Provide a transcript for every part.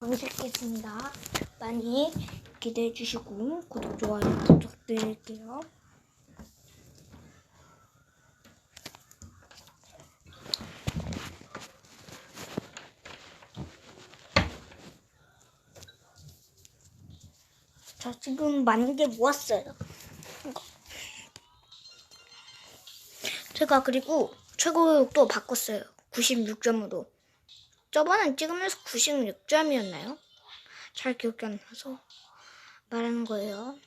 검색했습니다. 많이 기대해 주시고 구독 좋아요 부탁드릴게요. 자 지금 많은 게 모았어요. 제가 그리고 최고도 바꿨어요. 96점으로. 저번엔 찍으면서 96점이었나요? 잘 기억이 안 나서 말하는 거예요.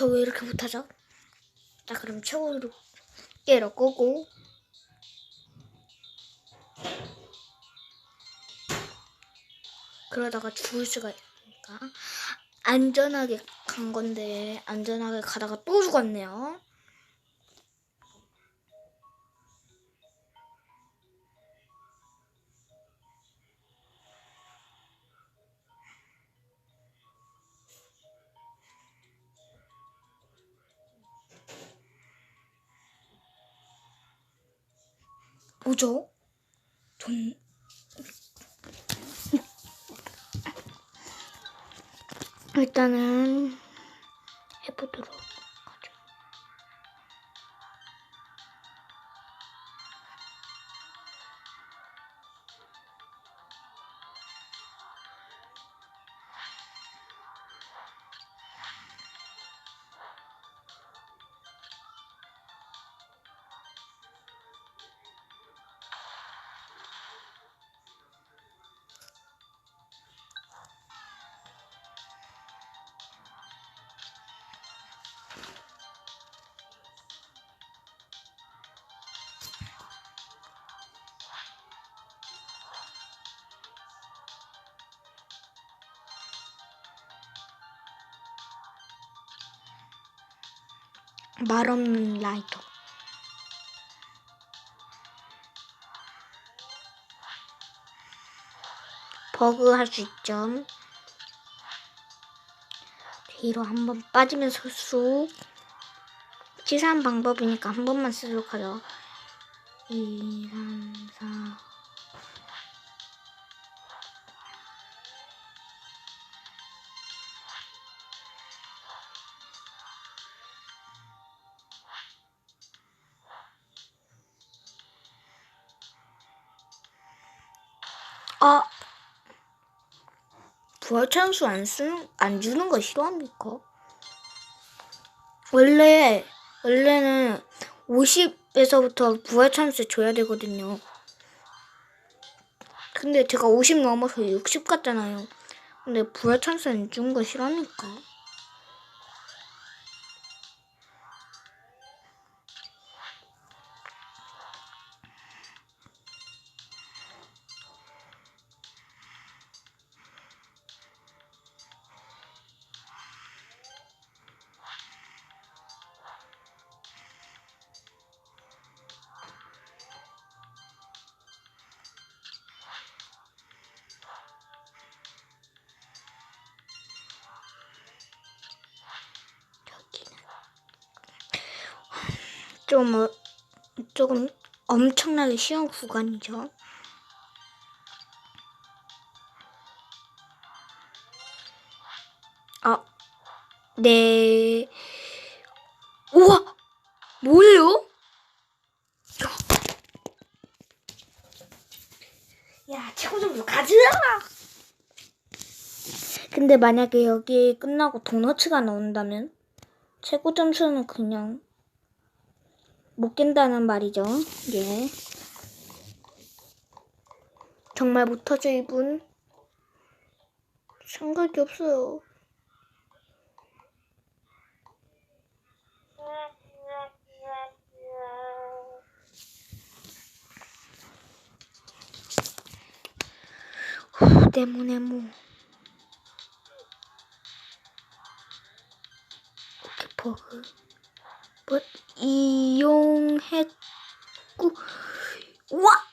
저 왜 이렇게 못하죠? 자 그럼 최고로 깨러 끄고 그러다가 죽을 수가 있으니까 안전하게 간 건데 안전하게 가다가 또 죽었네요. 뭐죠? 전 일단은 해보도록 말 없는 라이터. 버그 할 수 있죠. 뒤로 한번 빠지면서 쑥. 치사한 방법이니까 한 번만 쓰도록 하죠. 2, 3, 4. 아, 부활 찬수 안 쓰는 안 주는 거 싫어합니까? 원래 원래는 50에서부터 부활 찬스 줘야 되거든요. 근데 제가 50 넘어서 60 갔잖아요. 근데 부활 찬스 안준거 싫어합니까? 좀 어, 조금 엄청나게 쉬운 구간이죠. 아, 네. 우와, 뭐예요? 야, 최고 점수 가자! 근데 만약에 여기 끝나고 도너츠가 나온다면 최고 점수는 그냥 못 깬다는 말이죠. 예. 정말 못하죠, 이분. 생각이 없어요. 후, 네모 네모. 오케이 버그. 뭐 이용했고 와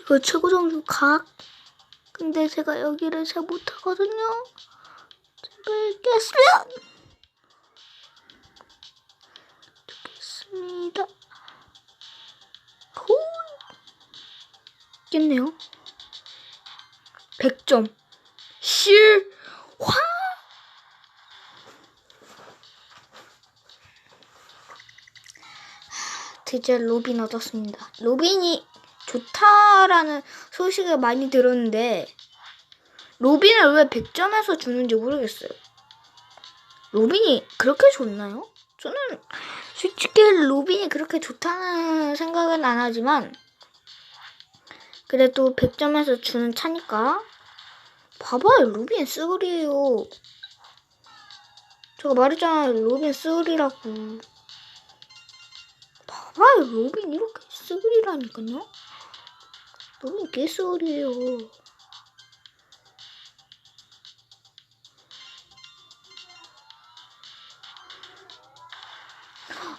이거 최고 점수 각. 근데 제가 여기를 잘 못하거든요. 제발 깼으면 좋겠습니다. 호 깼네요. 100점. 실화. 드디어 로빈 얻었습니다. 로빈이 좋다라는 소식을 많이 들었는데 로빈을 왜 100점에서 주는지 모르겠어요. 로빈이 그렇게 좋나요? 저는 솔직히 로빈이 그렇게 좋다는 생각은 안 하지만 그래도 100점에서 주는 차니까 봐봐요 로빈 쓰구리예요. 제가 말했잖아요 로빈 쓰구리라고. 봐봐요 로빈 이렇게 쓰구리라니까요. 로빈 개쓰구리예요.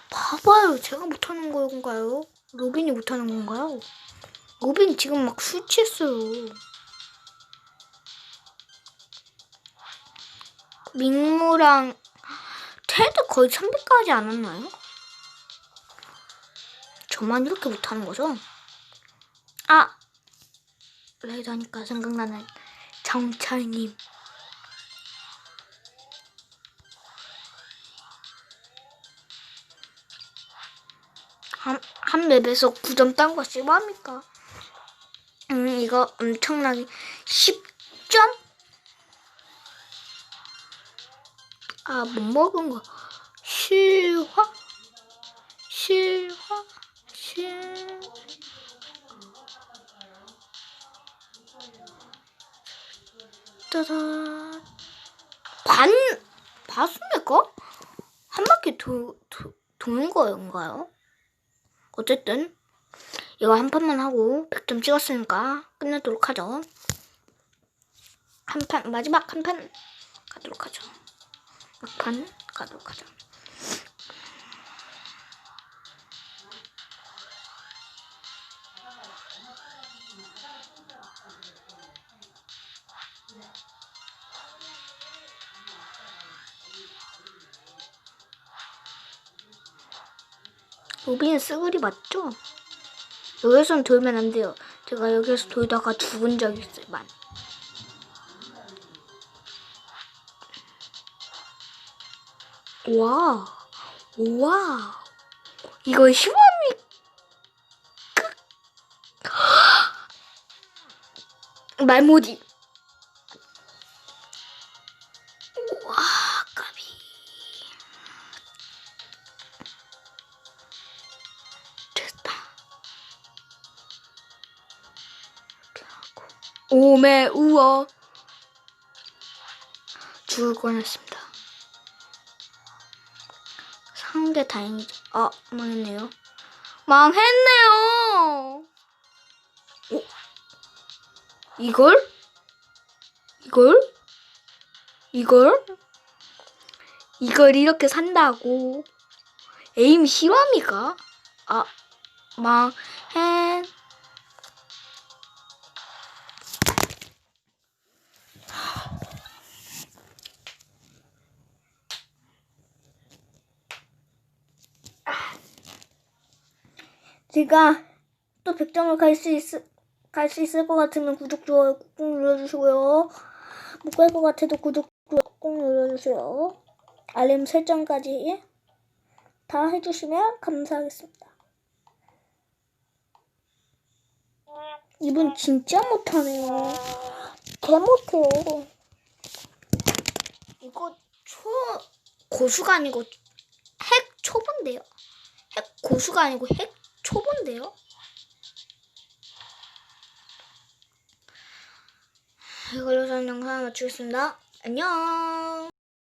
봐봐요. 제가 못하는 건가요? 로빈이 못하는 건가요? 로빈 지금 막 술 취했어요. 민무랑 테드 거의 300까지 안 왔나요? 저만 이렇게 못하는 거죠? 아! 레이더니까 생각나는 정철님. 한, 한 맵에서 9점 딴거 씨뭐합니까? 음, 이거 엄청나게 10점? 아, 못 먹은 거. 실화? 실화? 실. 짜잔. 반, 봤습니까? 한 바퀴 도, 도, 도는 거인가요? 어쨌든 이거 한 판만 하고 100점 찍었으니까 끝내도록 하죠. 한 판 마지막 한 판 가도록 하죠. 막판 가도록 하죠. 로빈 쓰그리 맞죠? 여기선 돌면 안 돼요. 제가 여기서 돌다가 죽은 적 있어요. 만. 와, 와, 이거 희망이 말모지. 오메 우어. 죽을 뻔했습니다. 상대 다행이죠. 아, 망했네요. 망했네요. 오, 이걸? 이걸? 이걸? 이걸 이렇게 산다고? 에임 시와미가? 아, 망했. 제가 또 100점을 갈 수 있을 갈 수 있을 것 같으면 구독 좋아요 꾹꾹 눌러주시고요. 못 갈 것 같아도 구독 좋아요 꾹꾹 눌러주세요. 알림 설정까지 다 해주시면 감사하겠습니다. 이분 진짜 못하네요. 개 못해요. 이거 초 고수가 아니고 핵 초보인데요. 핵 고수가 아니고 핵 초보인데요. 이걸로 저는 영상 마치겠습니다. 안녕.